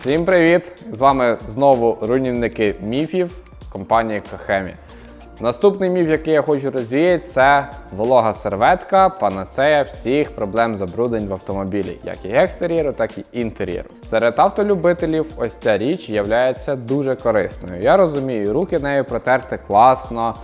Всім привіт! З вами знову руйнівники міфів компанії Кахемі. Наступний міф, який я хочу розвіяти, це волога серветка, панацея всіх проблем забруднень в автомобілі, як і екстер'єру, так і інтер'єру. Серед автолюбителів ось ця річ є дуже корисною. Я розумію, руки нею протерти класно,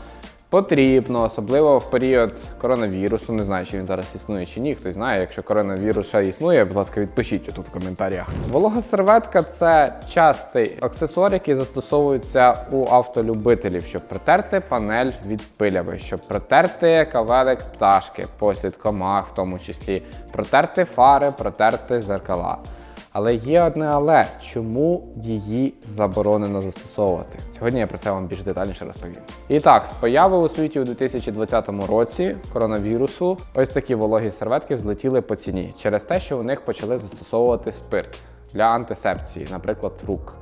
Потрібно, особливо в період коронавірусу. Не знаю, чи він зараз існує чи ні. Хтось знає. Якщо коронавірус ще існує, будь ласка, відпишіть тут в коментарях. Волога серветка це частий аксесуар, який застосовується у автолюбителів, щоб притерти панель від пиляви, щоб протерти кавелик пташки, послід комах, в тому числі, протерти фари, протерти зеркала. Але є одне але чому її заборонено застосовувати? Сьогодні я про це вам більш детальніше розповім. І так, з появи у світі у 2020 році коронавірусу ось такі вологі серветки взлетіли по ціні через те, що у них почали застосовувати спирт для антисепції, наприклад, рук.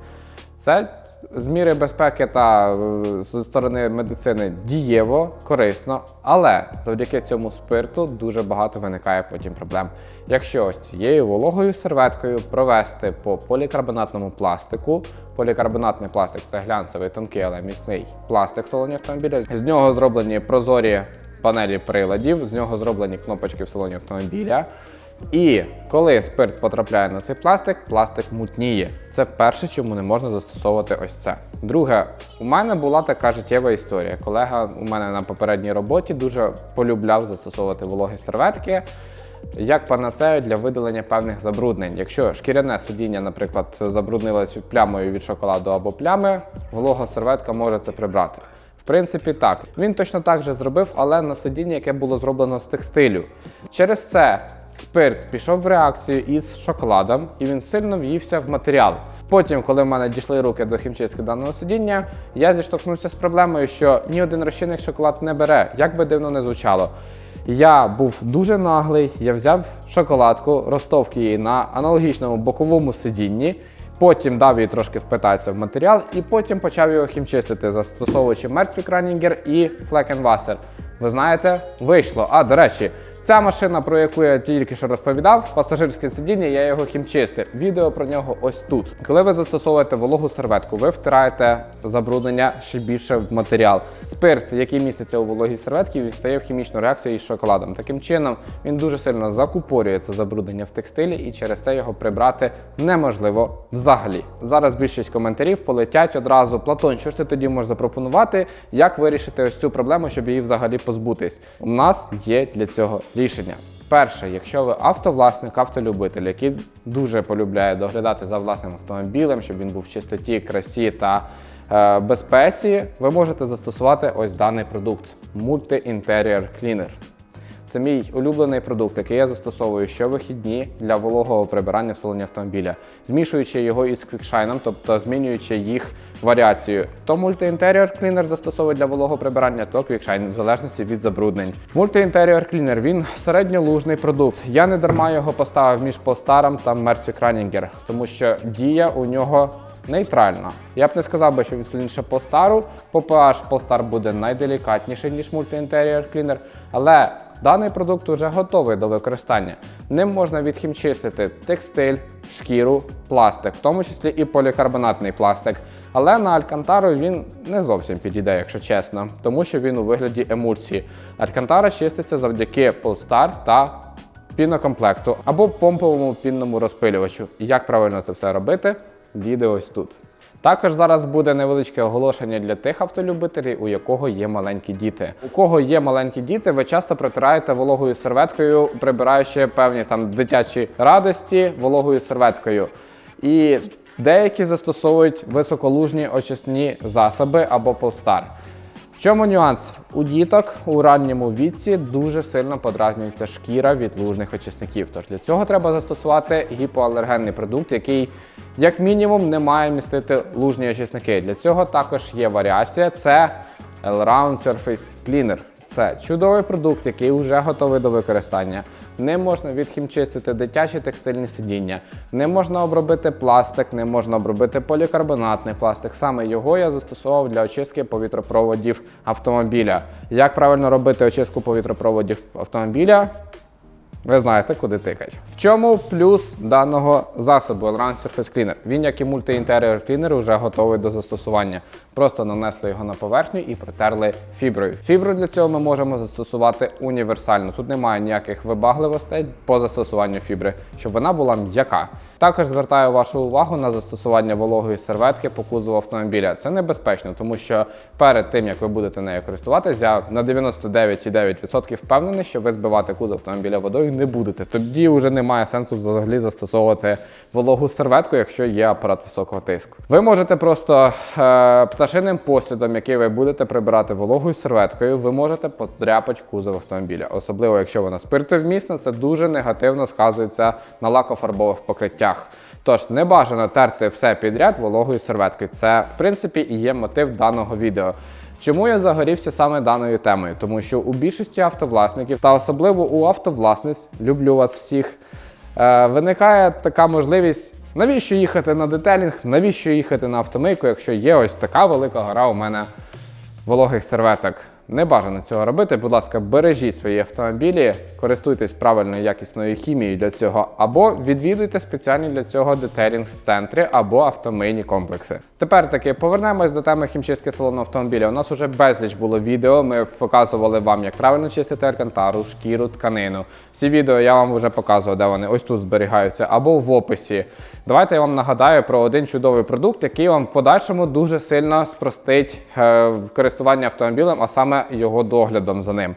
Це з міри безпеки та е, з сторони медицини дієво, корисно, але завдяки цьому спирту дуже багато виникає потім проблем. Якщо ось цією вологою серветкою провести по полікарбонатному пластику, полікарбонатний пластик це глянцевий тонкий, але міцний пластик в салоні автомобіля. З нього зроблені прозорі панелі приладів, з нього зроблені кнопочки в салоні автомобіля. І коли спирт потрапляє на цей пластик, пластик мутніє. Це перше, чому не можна застосовувати ось це. Друге, у мене була така життєва історія. Колега у мене на попередній роботі дуже полюбляв застосовувати вологі серветки. Як панацею для видалення певних забруднень. Якщо шкіряне сидіння, наприклад, забруднилось плямою від шоколаду або плями, волога серветка може це прибрати. В принципі, так. Він точно так же зробив, але на сидіння, яке було зроблено з текстилю. Через це спирт пішов в реакцію із шоколадом, і він сильно в'ївся в матеріал. Потім, коли в мене дійшли руки до хімчистки даного сидіння, я зіштовхнувся з проблемою, що ні один розчинник шоколад не бере, як би дивно не звучало. Я був дуже наглий, я взяв шоколадку, розтовк її на аналогічному боковому сидінні. Потім дав їй трошки впитатися в матеріал, і потім почав його хімчистити, застосовуючи мертвий кранінгер і флекенвасер. Ви знаєте, вийшло. А, до речі, ця машина, про яку я тільки що розповідав, пасажирське сидіння, я його хімчистив. Відео про нього ось тут. Коли ви застосовуєте вологу серветку, ви втираєте забруднення ще більше в матеріал. Спирт, який міститься у вологій серветці, він стає в хімічну реакцію із шоколадом. Таким чином, він дуже сильно закупорює це забруднення в текстилі, і через це його прибрати неможливо взагалі. Зараз більшість коментарів полетять одразу. Платон, що ж ти тоді можеш запропонувати, як вирішити ось цю проблему, щоб її взагалі позбутись? У нас є для цього рішення. Перше, якщо ви автовласник, автолюбитель, який дуже полюбляє доглядати за власним автомобілем, щоб він був в чистоті, красі та е, безпеці, ви можете застосувати ось даний продукт Multi Interior Cleaner. Це мій улюблений продукт, який я застосовую щовихідні для вологого прибирання в салоні автомобіля, змішуючи його із квікшайном, тобто змінюючи їх варіацію. То мульти-інтеріор клінер застосовує для вологого прибирання, то квікшайн, в залежності від забруднень. Мульти-інтеріор клінер він середньолужний продукт. Я не дарма його поставив між Polestar та Mercy Kraninger, тому що дія у нього нейтральна. Я б не сказав би, що він сильніше Polestar. По pH Polestar буде найделікатніший, ніж мульти-інтеріор клінер, але Даний продукт вже готовий до використання. Ним можна відхімчистити текстиль, шкіру, пластик, в тому числі і полікарбонатний пластик. Але на алькантару він не зовсім підійде, якщо чесно, тому що він у вигляді емульсії. Алькантара чиститься завдяки Polestar та пінокомплекту або помповому пінному розпилювачу. Як правильно це все робити? Відео ось тут. Також зараз буде невеличке оголошення для тих автолюбителів, у якого є маленькі діти. У кого є маленькі діти, ви часто протираєте вологою серветкою, прибираючи певні там дитячі радості вологою серветкою. І деякі застосовують високолужні очисні засоби або полстар. В чому нюанс? У діток у ранньому віці дуже сильно подразнюється шкіра від лужних очисників. Тож для цього треба застосувати гіпоалергенний продукт, який, як мінімум, не має містити лужні очисники. Для цього також є варіація: це L-Round Surface Cleaner. Це чудовий продукт, який вже готовий до використання. Не можна відхімчистити дитячі текстильні сидіння, не можна обробити пластик, не можна обробити полікарбонатний пластик. Саме його я застосовував для очистки повітропроводів автомобіля. Як правильно робити очистку повітропроводів автомобіля? Ви знаєте, куди тикать. В чому плюс даного засобу Allround Surface Cleaner? Він, як і мульти-інтеріор клінер, вже готовий до застосування. Просто нанесли його на поверхню і протерли фіброю. Фібру для цього ми можемо застосувати універсально. Тут немає ніяких вибагливостей по застосуванню фібри, щоб вона була м'яка. Також звертаю вашу увагу на застосування вологої серветки по кузову автомобіля. Це небезпечно, тому що перед тим як ви будете нею користуватися, я на 99,9% впевнений, що ви збивати кузов автомобіля водою не будете. Тоді вже немає сенсу взагалі застосовувати вологу серветку, якщо є апарат високого тиску. Ви можете просто е, пташиним послідом, який ви будете прибирати вологою серветкою, ви можете подряпати кузов автомобіля. Особливо, якщо вона спиртовмісна, це дуже негативно сказується на лакофарбових покриттях. Тож не бажано терти все підряд вологою серветкою. Це, в принципі, і є мотив даного відео. Чому я загорівся саме даною темою? Тому що у більшості автовласників, та особливо у автовласниць, люблю вас всіх, е, виникає така можливість. Навіщо їхати на детелінг, навіщо їхати на автомийку, якщо є ось така велика гора у мене вологих серветок. Не бажано цього робити. Будь ласка, бережіть свої автомобілі, користуйтесь правильною якісною хімією для цього, або відвідуйте спеціальні для цього детелінг-центри або автомийні комплекси. Тепер таки повернемось до теми хімчистки салону автомобіля. У нас уже безліч було відео. Ми показували вам, як правильно чистити алькантару, шкіру, тканину. Всі відео я вам вже показував, де вони ось тут зберігаються, або в описі. Давайте я вам нагадаю про один чудовий продукт, який вам в подальшому дуже сильно спростить е, користування автомобілем, а саме його доглядом за ним.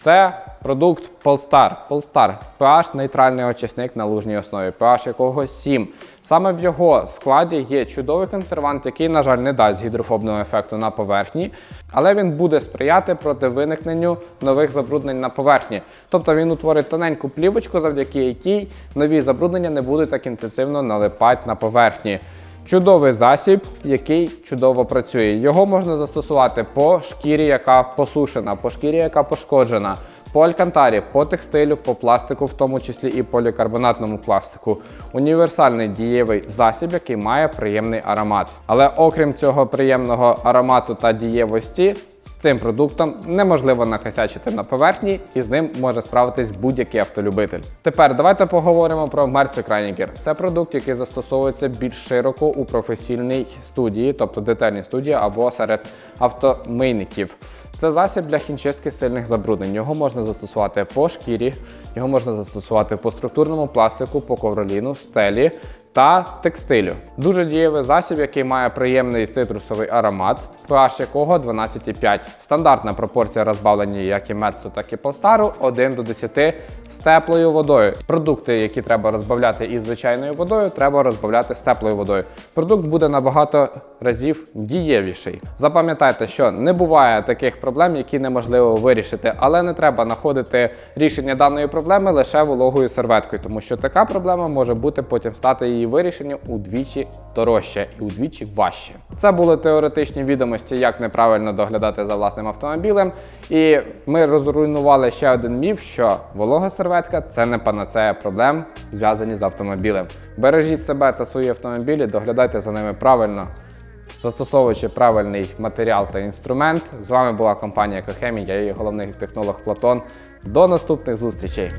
Це продукт Polestar. Polestar pH нейтральний очисник на лужній основі, pH якого 7. Саме в його складі є чудовий консервант, який, на жаль, не дасть гідрофобного ефекту на поверхні, але він буде сприяти проти виникненню нових забруднень на поверхні. Тобто він утворить тоненьку плівочку, завдяки якій нові забруднення не будуть так інтенсивно налипати на поверхні. Чудовий засіб, який чудово працює. Його можна застосувати по шкірі, яка посушена, по шкірі, яка пошкоджена, по алькантарі, по текстилю, по пластику, в тому числі і полікарбонатному пластику. Універсальний дієвий засіб, який має приємний аромат. Але окрім цього приємного аромату та дієвості, з цим продуктом неможливо накосячити на поверхні, і з ним може справитись будь-який автолюбитель. Тепер давайте поговоримо про Mercy Krainiger. Це продукт, який застосовується більш широко у професійній студії, тобто детальній студії або серед автомийників. Це засіб для хімчистки сильних забруднень. Його можна застосувати по шкірі, його можна застосувати по структурному пластику, по ковроліну, стелі та текстилю. Дуже дієвий засіб, який має приємний цитрусовий аромат, pH якого 12,5. Стандартна пропорція розбавлення як і медсу, так і полстару 1 до 10 з теплою водою. Продукти, які треба розбавляти із звичайною водою, треба розбавляти з теплою водою. Продукт буде набагато разів дієвіший. Запам'ятайте, що не буває таких проблем, які неможливо вирішити, але не треба знаходити рішення даної проблеми лише вологою серветкою, тому що така проблема може бути потім стати її вирішенням удвічі дорожче і удвічі важче. Це були теоретичні відомості, як неправильно доглядати за власним автомобілем. І ми розруйнували ще один міф, що волога серветка це не панацея проблем, зв'язані з автомобілем. Бережіть себе та свої автомобілі, доглядайте за ними правильно. Застосовуючи правильний матеріал та інструмент, з вами була компанія Кохемі, я її головний технолог Платон. До наступних зустрічей!